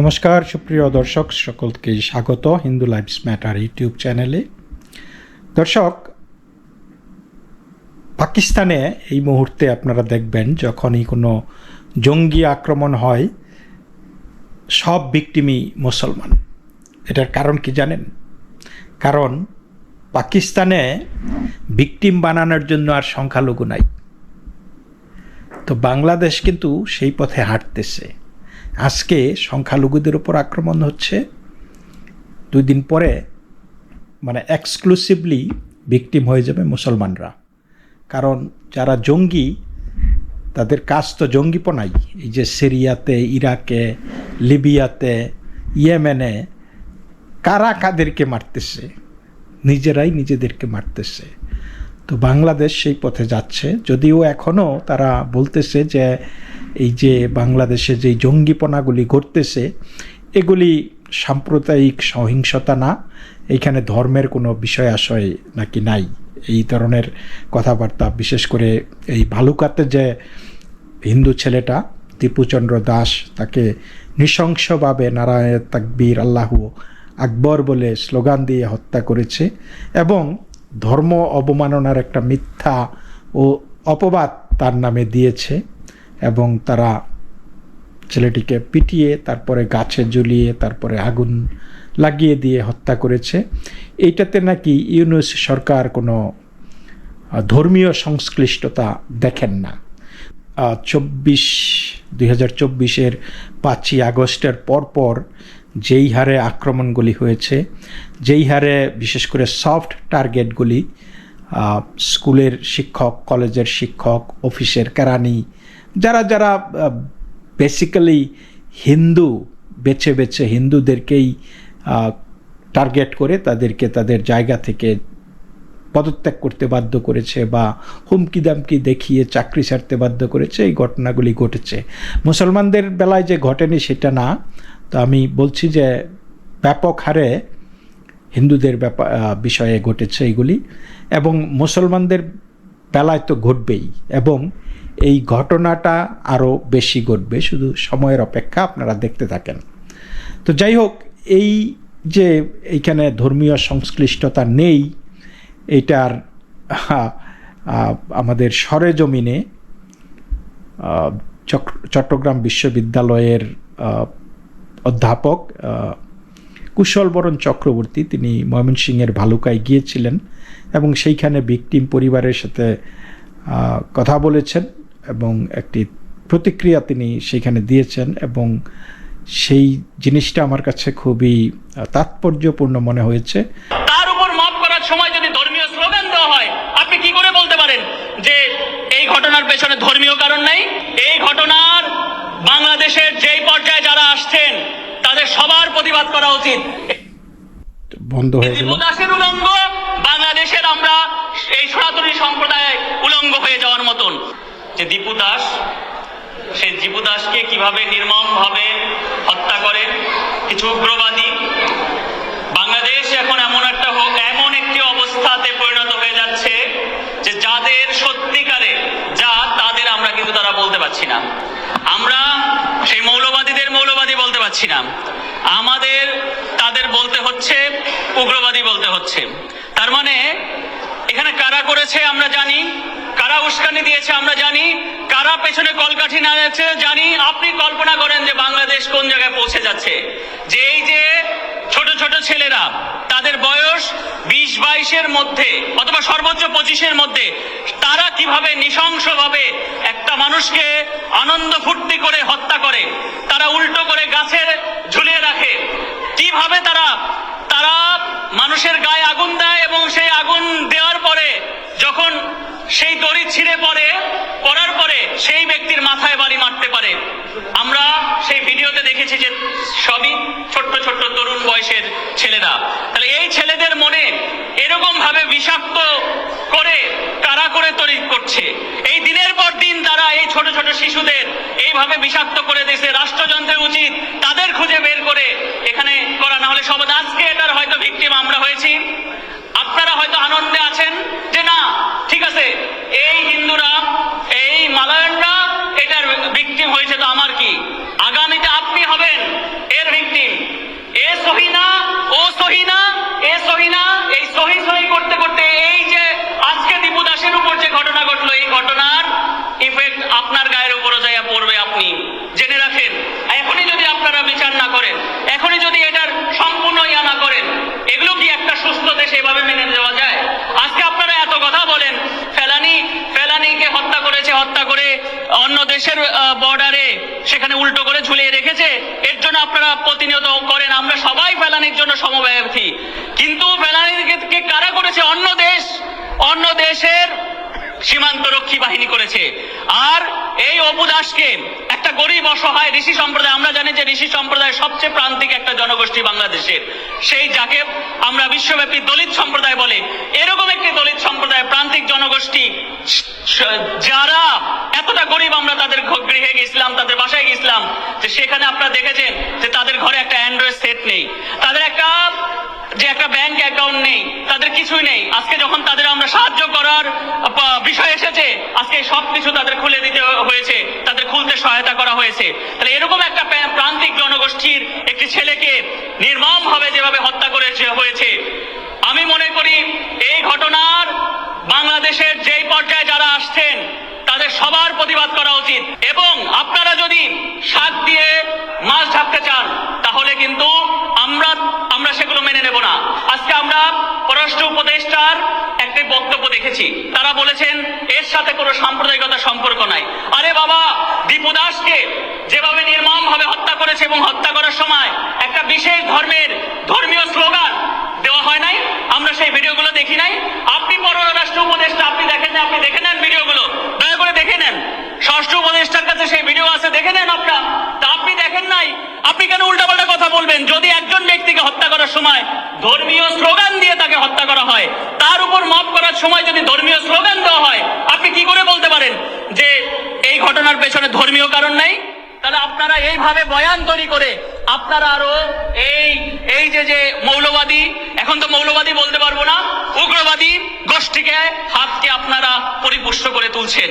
নমস্কার, সুপ্রিয় দর্শক, সকলকে স্বাগত হিন্দু লাইফস ম্যাটার ইউটিউব চ্যানেলে। দর্শক, পাকিস্তানে এই মুহূর্তে আপনারা দেখবেন যখনই কোনো জঙ্গি আক্রমণ হয়, সব ভিকটিমই মুসলমান। এটার কারণ কি জানেন? কারণ পাকিস্তানে ভিকটিম বানানোর জন্য আর সংখ্যালঘু নাই। তো বাংলাদেশ কিন্তু সেই পথে হাঁটতেছে। আজকে সংখ্যালঘুদের উপর আক্রমণ হচ্ছে। দুই দিন পরে মানে এক্সক্লুসিভলি ভিকটিম হয়ে যাবে মুসলমানরা। কারণ যারা জঙ্গি, তাদের কাজ তো জঙ্গিপনাই। এই যে সিরিয়াতে, ইরাকে, লিবিয়াতে, ইয়েমেনে, কারা কাদেরকে মারতেছে? নিজেরাই নিজেদেরকে মারতেছে। তো বাংলাদেশ সেই পথে যাচ্ছে। যদিও এখনও তারা বলতেছে যে, এই যে বাংলাদেশে যে জঙ্গিপনাগুলি ঘটতেছে, এগুলি সাম্প্রদায়িক সহিংসতা না। এখানে ধর্মের কোনো বিষয় আশয় নাকি নাই। এই ধরনের কথাবার্তা, বিশেষ করে এই ভালুকাতে যে হিন্দু ছেলেটা, দীপুচন্দ্র দাস, তাকে নৃশংসভাবে নারায়ণ তাকবীর, আল্লাহু আকবর বলে স্লোগান দিয়ে হত্যা করেছে। এবং ধর্ম অবমাননার একটা মিথ্যা ও অপবাদ তার নামে দিয়েছে এবং তারা ছেলেটিকে পিটিয়ে, তারপরে গাছে ঝুলিয়ে তারপরে আগুন লাগিয়ে দিয়ে হত্যা করেছে। এইটাতে নাকি ইউনুস সরকার কোনো ধর্মীয় সংশ্লিষ্টতা দেখেন না। চব্বিশ, দুই হাজার চব্বিশের পাঁচই আগস্টের পরপর যেই হারে আক্রমণগুলি হয়েছে, যেই হারে বিশেষ করে সফট টার্গেটগুলি স্কুলের শিক্ষক, কলেজের শিক্ষক, অফিসের কেরানি, যারা যারা বেসিক্যালি হিন্দু, বেছে বেছে হিন্দুদেরকেই টার্গেট করে তাদেরকে তাদের জায়গা থেকে পদত্যাগ করতে বাধ্য করেছে বা হুমকি দামকি দেখিয়ে চাকরি ছাড়তে বাধ্য করেছে, এই ঘটনাগুলি ঘটেছে। মুসলমানদের বেলায় যে ঘটেনি সেটা না তো আমি বলছি যে ব্যাপক হারে হিন্দুদের ব্যাপার বিষয়ে ঘটেছে এইগুলি এবং মুসলমানদের বেলায় তো ঘটবেই এবং এই ঘটনাটা আরও বেশি ঘটবে, শুধু সময়ের অপেক্ষা আপনারা দেখতে থাকেন। তো যাই হোক, এই যে এইখানে ধর্মীয় সংশ্লিষ্টতা নেই, এটার আমাদের সরেজমিনে চট্টগ্রাম বিশ্ববিদ্যালয়ের অধ্যাপক কুশলবরণ চক্রবর্তী। তিনি ময়মনসিংহের ভালুকায় গিয়েছিলেন এবং সেইখানে ভিকটিম পরিবারের সাথে কথা বলেছেন এবং একটি প্রতিক্রিয়া তিনি সেখানে দিয়েছেন এবং সেই জিনিসটা আমার কাছে খুবই তাৎপর্যপূর্ণ মনে হয়েছে। তার উপর মাপ করার সময় যদি ধর্মীয় স্লোগান দেওয়া হয়, আপনি কি করে বলতে পারেন যে এই ঘটনার পেছনে ধর্মীয় কারণ নাই? এই ঘটনার বাংলাদেশের যেই পর্যায়ে যারা আসছেন তাদের সবার প্রতিবাদ করা উচিত। বন্ধ হয়ে গেল। উলঙ্গ বাংলাদেশের আমরা এই সনাতনী সম্প্রদায় উলঙ্গ হয়ে যাওয়ার মতন। যে দীপু দাস সে দীপু দাসকে কীভাবে নির্মম ভাবে হত্যা করেন কিছু উগ্রবাদী বাংলাদেশ এখন এমন একটা হোক, এমন একটি অবস্থাতে পরিণত হয়ে যাচ্ছে যে যাদের সত্যিকারে যা, তাদের আমরা কিন্তু তারা বলতে পারছি না। আমরা সেই মৌলবাদীদের মৌলবাদী বলতে পারছি না। আমাদের, তাদের বলতে হচ্ছে, উগ্রবাদী বলতে হচ্ছে। তার মানে এখানে কারা করেছে আমরা জানি, কারা উস্কানি দিয়েছে আমরা জানি, কারা পেছনে কলকাঠি না যাচ্ছে জানি। আপনি কল্পনা করেন যে বাংলাদেশ কোন জায়গায় পৌঁছে যাচ্ছে। যে এই যে ছোট ছেলেরা, তাদের বয়স বিশ বাইশের মধ্যে অথবা সর্বোচ্চ পঁচিশের মধ্যে, তারা কীভাবে নৃশংসভাবে একটা মানুষকে আনন্দ ফুর্তি করে হত্যা করে, তারা উল্টো করে গাছের ঝুলিয়ে রাখে, কীভাবে তারা তারা মানুষের গায়ে আগুন দেয় এবং সেই আগুন দেওয়ার পরে, যখন সেই দড়ি ছিঁড়ে পড়ে, পড়ার পরে সেই ব্যক্তির মাথায় বাড়ি মারতে পারে। আমরা সেই ভিডিওতে দেখেছি যে সবই ছোট্ট ছোট্ট তরুণ বয়সের ছেলেরা। তাহলে এই ছেলেদের মনে এরকম ভাবে বিষাক্ত করে কারা করে তৈরি করছে। এই দিনের পর দিন তারা এই ছোট ছোট শিশুদের এইভাবে বিষাক্ত করে দিয়েছে। রাষ্ট্রযন্ত্রের উচিত তাদের খুঁজে বের করে এখানে করা। না হলে সব আজকে এটার হয়তো ভিকটিম আমরা হয়েছি। আপনারা হয়তো আনন্দে আছেন যে না, ঠিক আছে, এই হিন্দুরা, এই মালায়নরা এটার ভিকটিম হয়েছে তো আমার কি আগামীতে আপনি হবেন এর বিচার না এখনই যদি এটার সম্পূর্ণ ইয়া না করেন, এগুলো কি একটা সুস্থ দেশে এভাবে মেনে নেওয়া যায়? আজকে আপনারা এত কথা বলেন, ফেলানি, ফেলানিকে হত্যা করেছে, হত্যা করে অন্য দেশের বর্ডারে সেখানে উল্টো করে ঝুলিয়ে রেখেছে, এর জন্য আপনারা প্রতিনিয়ত করেন, আমরা সবাই ফেলানির জন্য সমব্যথী কিন্তু ফেলানিকে কারা করেছে? অন্য দেশ, অন্য দেশের সীমান্ত রক্ষী বাহিনী করেছে। আর এই অপু দাসকে একটা গরিব, অসহায় ঋষি সম্প্রদায়, আমরা জানি যে ঋষি সম্প্রদায় সবচেয়ে প্রান্তিক একটা জনগোষ্ঠী বাংলাদেশের। সেই যাকে আমরা বিশ্বব্যাপী দলিত সম্প্রদায় বলে। এরকম একটি দলিত সম্প্রদায় প্রান্তিক জনগোষ্ঠী যারা এতটা গরিব আমরা তাদের গৃহে গেছিলাম, তাদের বাসায় গেছিলাম, যে সেখানে আপনারা দেখেছেন যে তাদের ঘরে একটা অ্যান্ড্রয়েড সেট নেই। তাদের একটা ব্যাংক অ্যাকাউন্ট নেই, তাদের কিছুই নেই। আজকে যখন তাদের আমরা সাহায্য করার বিষয় এসেছে, আজকে সব কিছু তাদের খুলে দিতে হয়েছে, তাদের খুলতে সহায়তা করা হয়েছে। তাহলে এরকম একটা প্রান্তিক জনগোষ্ঠীর একটি ছেলেকে নির্মম ভাবে যেভাবে হত্যা করেছে, হয়েছে, আমি মনে করি এই ঘটনার বাংলাদেশের যেই পর্যায়ে যারা আসছেন তাদের সবার প্রতিবাদ করা উচিত। এবং আপনারা যদি শাক দিয়ে মাছ ঢাকতে চান, তাহলে কিন্তু আমরা আমরা সেগুলো মেনে নেব না। আজকে আমরা পররাষ্ট্র উপদেষ্টার একটি বক্তব্য দেখেছি। তারা বলেছেন, এর সাথে কোনো সাম্প্রদায়িকতা সম্পর্ক নাই। আরে বাবা, দীপু দাসকে যেভাবে নির্মম ভাবে হত্যা করেছে এবং হত্যা করার সময় একটা বিশেষ ধর্মের ধর্মীয় স্লোগান দেওয়া হয় নাই, আমরা সেই ভিডিওগুলো দেখি নাই। আপনি পররাষ্ট্র উপদেষ্টা, আপনি দেখেন না আপনি দেখে নেন ভিডিওগুলো। দয়া করে দেখে নেন। ষষ্ঠ উপদেষ্টার কাছে সেই ভিডিও আছে, দেখে নেন আপনার। তা আপনি দেখেন নাই, আপনি কেন উল্টাপাল্টা কথা বলবেন? যদি একজন ব্যক্তিকে হত্যা করার সময় ধর্মীয় স্লোগান দিয়ে তাকে হত্যা করা হয়, তার উপর মাপ করার সময় যদি ধর্মীয় স্লোগান দেওয়া হয়, আপনি কি করে বলতে পারেন যে এই ঘটনার পেছনে ধর্মীয় কারণ নেই? তাহলে আপনারা এইভাবে বয়ান তৈরি করে আপনারা আরও এই এই যে যে মৌলবাদী, এখন তো মৌলবাদী বলতে পারব না, উগ্রবাদী গোষ্ঠীকে হাতকে আপনারা পরিপুষ্ট করে তুলছেন।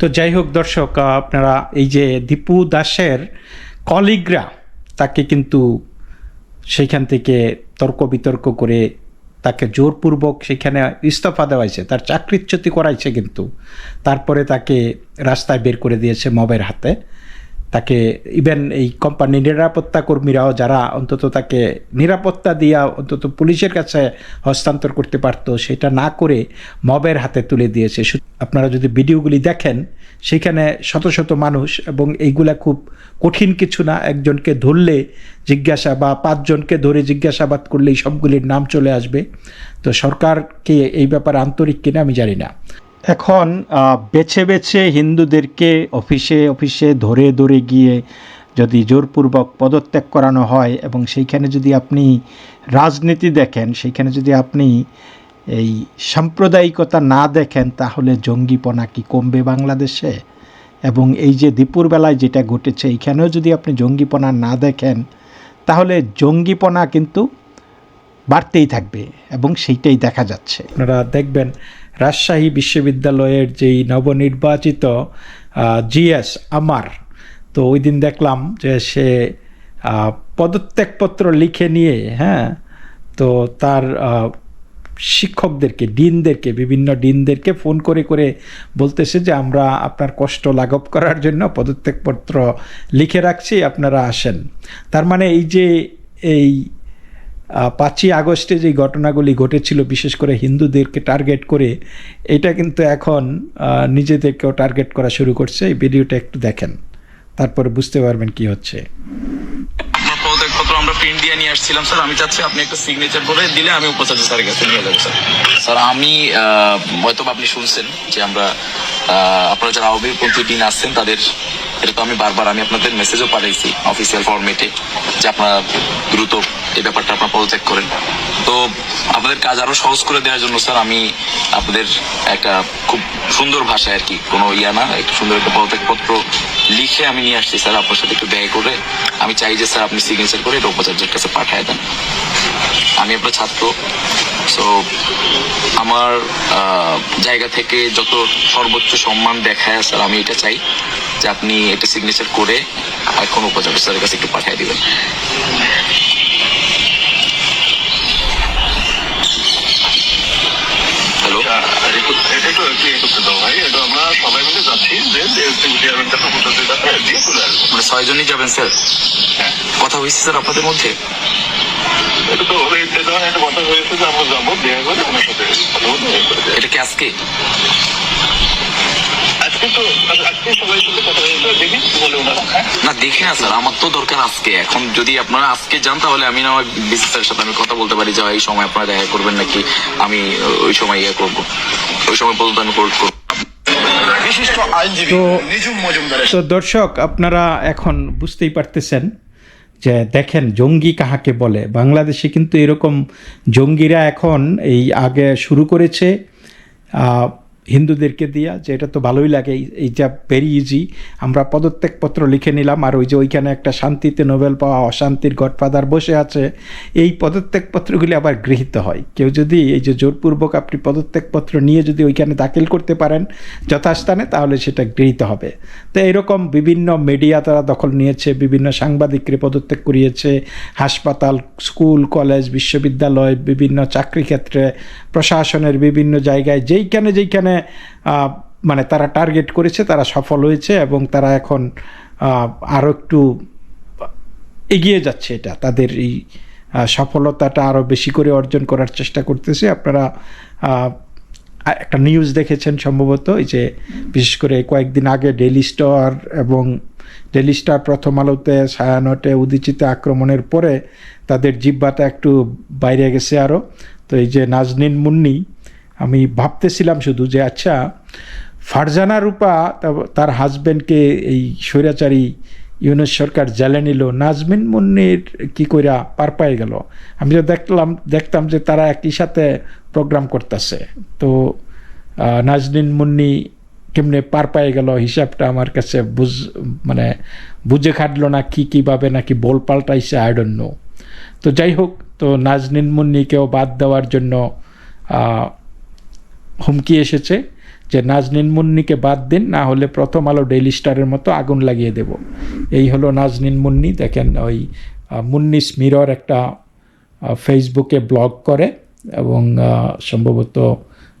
তো যাই হোক দর্শক আপনারা এই যে দীপু দাসের কলিগরা, তাকে কিন্তু সেইখান থেকে তর্ক বিতর্ক করে তাকে জোরপূর্বক সেখানে ইস্তফা দেওয়াইছে, তার চাকরিচ্যুতি করাইছে কিন্তু। তারপরে তাকে রাস্তায় বের করে দিয়েছে মবের হাতে। তাকে ইভেন এই কোম্পানির নিরাপত্তা কর্মীরাও যারা অন্তত তাকে নিরাপত্তা দিয়া অন্তত পুলিশের কাছে হস্তান্তর করতে পারতো, সেটা না করে মবের হাতে তুলে দিয়েছে। আপনারা যদি ভিডিওগুলি দেখেন, সেখানে শত শত মানুষ এবং এইগুলা খুব কঠিন কিছু না, একজনকে ধরলে জিজ্ঞাসা বা পাঁচজনকে ধরে জিজ্ঞাসাবাদ করলেই সবগুলির নাম চলে আসবে। তো সরকারকে এই ব্যাপারে আন্তরিক কিনা আমি জানি না। এখন বেছে বেছে হিন্দুদেরকে অফিসে অফিসে ধরে ধরে গিয়ে যদি জোরপূর্বক পদত্যাগ করানো হয় এবং সেইখানে যদি আপনি রাজনীতি দেখেন, সেইখানে যদি আপনি এই সাম্প্রদায়িকতা না দেখেন, তাহলে জঙ্গিপনা কি কমবে বাংলাদেশে? এবং এই যে দীপুর বেলায় যেটা ঘটেছে, এইখানেও যদি আপনি জঙ্গিপনা না দেখেন, তাহলে জঙ্গিপনা কিন্তু বাড়তেই থাকবে এবং সেইটাই দেখা যাচ্ছে। আপনারা দেখবেন রাজশাহী বিশ্ববিদ্যালয়ের যেই নবনির্বাচিত জিএস আমার, তো ওই দিন দেখলাম যে সে পদত্যাগপত্র লিখে নিয়ে হ্যাঁ তো তার শিক্ষকদেরকে, ডিনদেরকে, বিভিন্ন ডিনদেরকে ফোন করে করে বলতেছে যে আমরা আপনার কষ্ট লাঘব করার জন্য পদত্যাগপত্র লিখে রাখছি, আপনারা আসেন। তার মানে এই যে এই পাঁচই আগস্টে যে ঘটনাগুলি ঘটেছিল বিশেষ করে হিন্দুদেরকে টার্গেট করে এটা কিন্তু এখন নিজেদেরকেও টার্গেট করা শুরু করছে। এই ভিডিওটা একটু দেখেন। তারপরে বুঝতে পারবেন কি হচ্ছে। আমরা প্রিন্ট দিয়ে নিয়ে আসছিলাম স্যার। আমি চাচ্ছি আপনি একটা সিগনেচার করে দিলে আমি উপাচার্য স্যারের কাছে নিয়ে যাব স্যার। স্যার আমি হয়তো আপনি শুনছেন যে আমরা আপনারা যারা আওয়ামীপন্থী দিন আসছেন তাদের এটা তো আমি বারবার আমি আপনাদের মেসেজও পাঠাইছি অফিসিয়াল ফরমেটে যে আপনারা দ্রুত এই ব্যাপারটা আপনার পদত্যাগ করেন। তো আপনাদের কাজ আরও সহজ করে দেওয়ার জন্য, স্যার, আমি আপনাদের একটা খুব সুন্দর ভাষায় আর কি, কোনো ইয়া না, একটু সুন্দর একটা পদত্যাগপত্র লিখে আমি নিয়ে আসছি, স্যার, আপনার সাথে একটু ব্যয় করে। আমি চাই যে, স্যার, আপনি সিগনেচার করে এটা উপাচার্যের কাছে পাঠিয়ে দেন। আমি আপনার ছাত্র সো আমার জায়গা থেকে যত সর্বোচ্চ সম্মান দেখায়, স্যার, আমি এটা চাই যে আপনি এটা সিগনেচার করে এখন উপাচার্য স্যারের কাছে একটু পাঠিয়ে দিবেন। এটা একটু ইয়ে করতে দাও ভাই এটা আমরা সবাই মিলে যাচ্ছি যে এসপি চেয়ারম্যান কাছে প্রশাসনের দিয়ে মানে ছয়জনই যাবেন, স্যার। কথা হয়েছে, স্যার, আপনাদের মধ্যে? এটা কথা হয়েছে যে আমরা যাব দেখা সাথে। এটা কি আজকে? না, দেখি না, স্যার, আমার তো দরকার আজকে। এখন যদি আপনারা আজকে যান, তাহলে আমি না বিসি স্যারের সাথে আমি কথা বলতে পারি যে, এই সময় আপনারা দেখা করবেন নাকি আমি ওই সময় ইয়ে করব। ওই সময় পর্যন্ত আমি হোল্ড করব বিশিষ্ট আইনজীবী তো- নিজুম মজুমদারের তো দর্শক আপনারা এখন বুঝতেই পারতেছেন যে দেখেন জঙ্গি কাহাকে বলে? বাংলাদেশে কিন্তু এরকম জঙ্গিরা এখন এই আগে শুরু করেছে আহ, হিন্দুদেরকে দিয়া, যে এটা তো ভালোই লাগে, এই- এইটা ভেরি ইজি আমরা পদত্যাগপত্র লিখে নিলাম, আর ওই যে ওইখানে একটা শান্তিতে নোবেল পাওয়া অশান্তির গডফাদার বসে আছে। এই পদত্যাগপত্রগুলি আবার গৃহীত হয়। কেউ যদি এই যে জোরপূর্বক আপনি পদত্যাগপত্র নিয়ে যদি ওইখানে দাখিল করতে পারেন যথাস্থানে, তাহলে সেটা গৃহীত হবে। তো এরকম বিভিন্ন মিডিয়া তারা দখল নিয়েছে, বিভিন্ন সাংবাদিককে পদত্যাগ করিয়েছে, হাসপাতাল, স্কুল, কলেজ, বিশ্ববিদ্যালয়, বিভিন্ন চাকরি ক্ষেত্রে প্রশাসনের বিভিন্ন জায়গায়, যেইখানে যেইখানে মানে তারা টার্গেট করেছে, তারা সফল হয়েছে এবং তারা এখন আরও একটু এগিয়ে যাচ্ছে এটা। তাদের এই সফলতাটা আরও বেশি করে অর্জন করার চেষ্টা করতেছে। আপনারা একটা নিউজ দেখেছেন সম্ভবত, এই যে বিশেষ করে কয়েকদিন আগে ডেলি স্টার এবং ডেলি স্টার প্রথম আলোতে সায়ানটে উদিচিতে আক্রমণের পরে তাদের জিব্বাটা একটু বাইরে গেছে আরও তো এই যে নাজনীন মুন্নি আমি ভাবতেছিলাম শুধু যে আচ্ছা ফারজানা রূপা তার হাজব্যান্ডকে এই স্বৈরাচারী ইউনুস সরকার জ্বালে নিল। নাজমিন মুন্নির কি কইরা পার পায়ে গেল? আমি তো দেখলাম দেখতাম যে তারা একই সাথে প্রোগ্রাম করতেছে। তো আহ, নাজনীন মুন্নি কেমনে পার পায়ে গেল? হিসাবটা আমার কাছে বুঝ মানে বুঝে খাটলো না কি কীভাবে নাকি বল পাল্টাইছে আই ডোন্ট নো তো যাই হোক তো নাজনিন মুন্নিকেও বাদ দেওয়ার জন্য হুমকি এসেছে যে নাজনীন মুন্নিকে বাদ দিন না হলে প্রথম আলো ডেইলি স্টারের মতো আগুন লাগিয়ে দেব। এই হলো নাজনীন মুন্নি। দেখেন ওই আহ, মুন্নিস মিরর একটা ফেসবুকে ব্লগ করে এবং সম্ভবত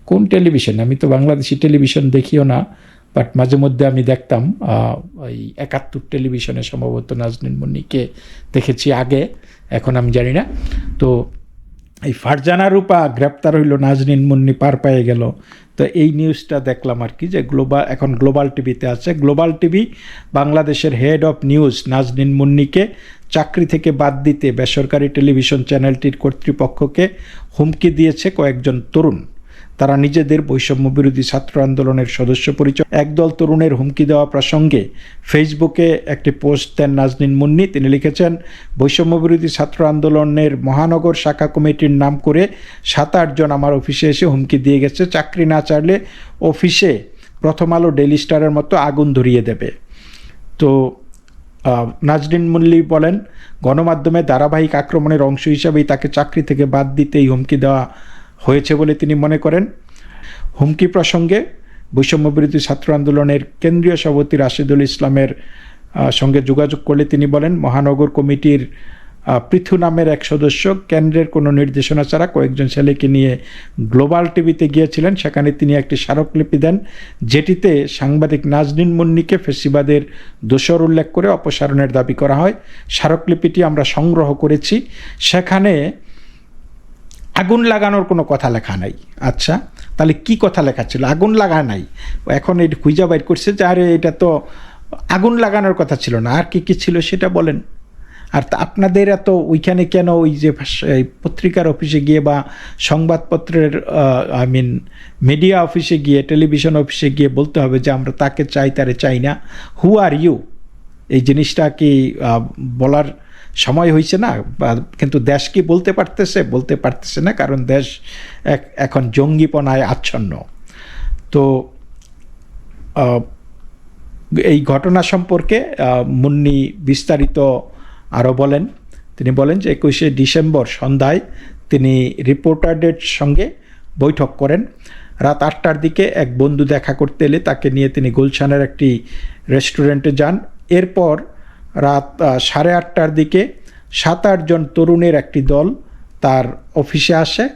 কোন টেলিভিশন? আমি তো বাংলাদেশি টেলিভিশন দেখিও না বাট মাঝে মধ্যে আমি দেখতাম ওই একাত্তর টেলিভিশনে সম্ভবত নাজনীন মুন্নিকে দেখেছি আগে এখন আমি জানি না। তো এই ফারজানা রূপা গ্রেপ্তার হইল নাজনিন মুন্নি পার পেয়ে গেল। তো এই নিউজটা দেখলাম আর কি যে গ্লোবাল এখন গ্লোবাল টিভিতে আছে। গ্লোবাল টিভি বাংলাদেশের হেড অফ নিউজ নাজনিন মুন্নিকে চাকরি থেকে বাদ দিতে বেসরকারি টেলিভিশন চ্যানেলটির কর্তৃপক্ষকে হুমকি দিয়েছে কয়েকজন তরুণ। তারা নিজেদের বৈষম্য বিরোধী ছাত্র আন্দোলনের সদস্য পরিচয়। একদল তরুণের হুমকি দেওয়া প্রসঙ্গে ফেসবুকে একটি পোস্ট দেন নাজনীন মুন্নি। তিনি লিখেছেন, বৈষম্য বিরোধী ছাত্র আন্দোলনের মহানগর শাখা কমিটির নাম করে সাত আটজন আমার অফিসে এসে হুমকি দিয়ে গেছে। চাকরি না চাইলে অফিসে প্রথম আলো ডেলি স্টারের মতো আগুন ধরিয়ে দেবে। তো নাজরিন মুল্লি বলেন, গণমাধ্যমে ধারাবাহিক আক্রমণের অংশ হিসাবেই তাকে চাকরি থেকে বাদ দিতে এই হুমকি দেওয়া হয়েছে বলে তিনি মনে করেন। হুমকি প্রসঙ্গে বৈষম্য বিরোধী ছাত্র আন্দোলনের কেন্দ্রীয় সভাপতি রাশিদুল ইসলামের সঙ্গে যোগাযোগ করলে তিনি বলেন, মহানগর কমিটির পৃথু নামের এক সদস্য কেন্দ্রের কোনো নির্দেশনা ছাড়া কয়েকজন ছেলেকে নিয়ে গ্লোবাল টিভিতে গিয়েছিলেন। সেখানে তিনি একটি স্মারকলিপি দেন, যেটিতে সাংবাদিক নাজনীন মুন্নিকে ফেসিবাদের দোষর উল্লেখ করে অপসারণের দাবি করা হয়। স্মারকলিপিটি আমরা সংগ্রহ করেছি। সেখানে আগুন লাগানোর কোনো কথা লেখা নাই। আচ্ছা তাহলে কি কথা লেখা ছিল? আগুন লাগা নাই। এখন এই খুঁজা বাইর করছে যে, আরে, এটা তো আগুন লাগানোর কথা ছিল না। আর কি কি ছিল সেটা বলেন। আর আপনাদের এত ওইখানে কেন ওই যে পত্রিকার অফিসে গিয়ে বা সংবাদপত্রের আই মিন মিডিয়া অফিসে গিয়ে টেলিভিশন অফিসে গিয়ে বলতে হবে যে, আমরা তাকে চাই, তারে চাই না। হু আর ইউ এই জিনিসটা কি বলার সময় হয়েছে না কিন্তু দেশ কি বলতে পারতেছে? বলতে পারতেছে না, কারণ দেশ এখন জঙ্গিপনায় আচ্ছন্ন। তো এই ঘটনা সম্পর্কে মুন্নি বিস্তারিত আরও বলেন। তিনি বলেন যে একুশে ডিসেম্বর সন্ধ্যায় তিনি রিপোর্টারদের সঙ্গে বৈঠক করেন। রাত আটটার দিকে এক বন্ধু দেখা করতে এলে তাকে নিয়ে তিনি গুলশানের একটি রেস্টুরেন্টে যান। এরপর রাত সাড়ে আটটার দিকে সাত আটজন তরুণের একটি দল তার অফিসে আসে।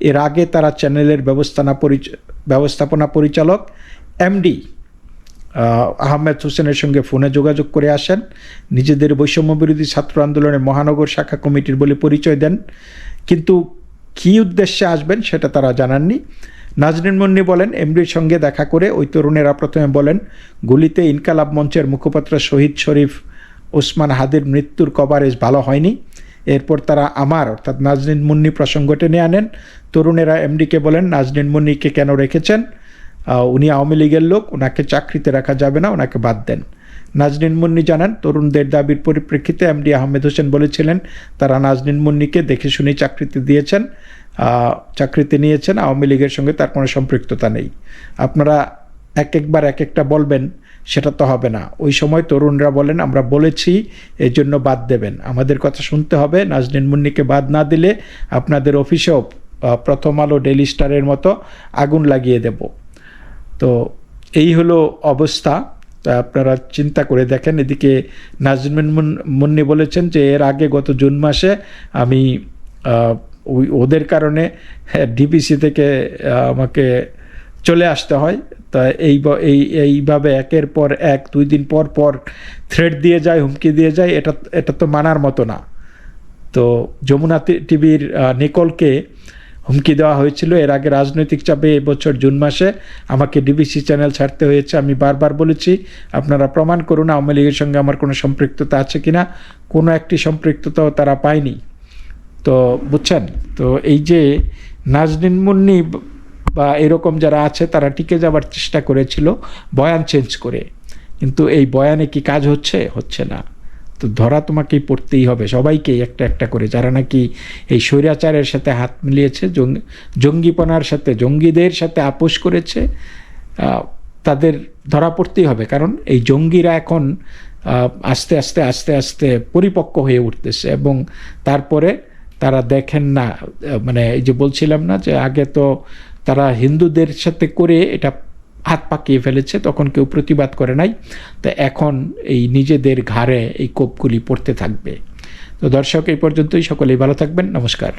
এর আগে তারা চ্যানেলের ব্যবস্থাপনা পরিচ, ব্যবস্থাপনা পরিচালক, এমডি আহমেদ হোসেনের সঙ্গে ফোনে যোগাযোগ করে আসেন। নিজেদের বৈষম্য বিরোধী ছাত্র আন্দোলনের মহানগর শাখা কমিটির বলে পরিচয় দেন। কিন্তু কী উদ্দেশ্যে আসবেন সেটা তারা জানাননি। নাজরিন মুন্নি বলেন, এমডির সঙ্গে দেখা করে ওই তরুণেরা প্রথমে বলেন, গুলিতে ইনকালাব মঞ্চের মুখপাত্র শহীদ শরীফ ওসমান হাদির মৃত্যুর কভারেজ ভালো হয়নি। এরপর তারা আমার, অর্থাৎ নাজরিন মুন্নি প্রসঙ্গ টেনে আনেন। তরুণেরা এমডিকে বলেন নাজরিন মুন্নিকে কেন রেখেছেন? উনি আওয়ামী লীগের লোক ওনাকে চাকরিতে রাখা যাবে না ওনাকে বাদ দেন। নাজনীন মুন্নি জানান, তরুণদের দাবির পরিপ্রেক্ষিতে এমডি আহমেদ হোসেন বলেছিলেন, তারা নাজনীন মুন্নিকে দেখে শুনে চাকরিতে দিয়েছেন চাকরিতে নিয়েছেন, আওয়ামী লীগের সঙ্গে তার কোনো সম্পৃক্ততা নেই। আপনারা এক একবার এক একটা বলবেন, সেটা তো হবে না। ওই সময় তরুণরা বলেন, আমরা বলেছি এর জন্য বাদ দেবেন। আমাদের কথা শুনতে হবে, নাজনীন মুন্নিকে বাদ না দিলে আপনাদের অফিসেও প্রথম আলো ডেলি স্টারের মতো আগুন লাগিয়ে দেব। তো এই হলো অবস্থা। আপনারা চিন্তা করে দেখেন। এদিকে নাজমিন মুন- মুন্নি বলেছেন যে, এর আগে গত জুন মাসে আমি ওই, ওদের কারণে ডিপিসি থেকে আমাকে চলে আসতে হয়। তা এই এই, এইভাবে একের পর এক, দুই দিন পর পর থ্রেড দিয়ে যায়, হুমকি দিয়ে যায়, এটা এটা তো মানার মতো না। তো যমুনা টিভির নিকলকে হুমকি দেওয়া হয়েছিল। এর আগে রাজনৈতিক চাপে এবছর জুন মাসে আমাকে ডিবিসি চ্যানেল ছাড়তে হয়েছে। আমি বারবার বলেছি, আপনারা প্রমাণ করুন, আওয়ামী লীগের সঙ্গে আমার কোনো সম্পৃক্ততা আছে কিনা। কোনো একটি সম্পৃক্ততাও তারা পায়নি। তো বুঝছেন? তো এই যে নাজনীন মুন্নি ব- এরকম যারা আছে, তারা টিকে যাবার চেষ্টা করেছিল বয়ান চেঞ্জ করে। কিন্তু এই বয়ানে কি কাজ হচ্ছে? হচ্ছে না। তো ধরা তোমাকেই পড়তেই হবে। সবাইকেই একটা একটা করে। যারা নাকি এই স্বৈরাচারের সাথে হাত মিলিয়েছে জঙ্গি জঙ্গিপনার সাথে, জঙ্গিদের সাথে আপোষ করেছে তাদের ধরা পড়তেই হবে। কারণ এই জঙ্গিরা এখন আস্তে আস্তে আস্তে আস্তে পরিপক্ক হয়ে উঠতেছে এবং তারপরে তারা দেখেন না মানে এই যে বলছিলাম না যে আগে তো তারা হিন্দুদের সাথে করে এটা হাত পাকিয়ে ফেলেছে, তখন কেউ প্রতিবাদ করে নাই। তো এখন এই নিজেদের ঘাড়ে এই কোপগুলি পড়তে থাকবে। তো দর্শক, এই পর্যন্তই। সকলেই ভালো থাকবেন। নমস্কার।